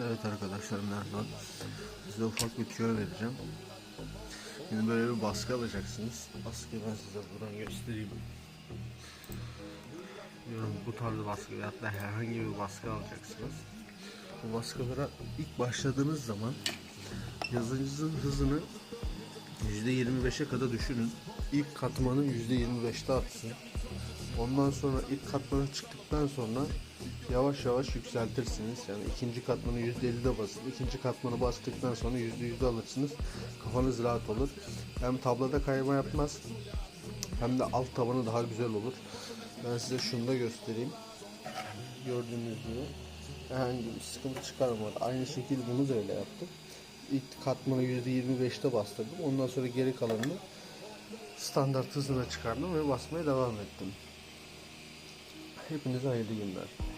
Evet arkadaşlar merhaba. Size ufak bir tüyo vereceğim. Şimdi böyle bir baskı alacaksınız. Baskıyı ben size buradan göstereyim. Diyorum bu tarz baskı ya da herhangi bir baskı alacaksınız. Bu baskılara ilk başladığınız zaman yazıcınızın hızını %25'e kadar düşünün. İlk katmanı %25'te atsın. Ondan sonra ilk katmana çıktıktan sonra yavaş yavaş yükseltirsiniz. Yani ikinci katmanı %50'de basın. İkinci katmanı bastıktan sonra %100'de alırsınız. Kafanız rahat olur. Hem tabloda kayma yapmaz hem de alt tabanı daha güzel olur. Ben size şunu da göstereyim. Gördüğünüz gibi herhangi bir sıkıntı çıkarmadı. Aynı şekilde bunu da öyle yaptım. İlk katmanı %25'te bastırdım. Ondan sonra geri kalanını standart hızına çıkardım ve basmaya devam ettim. Hepinize hayırlı günler.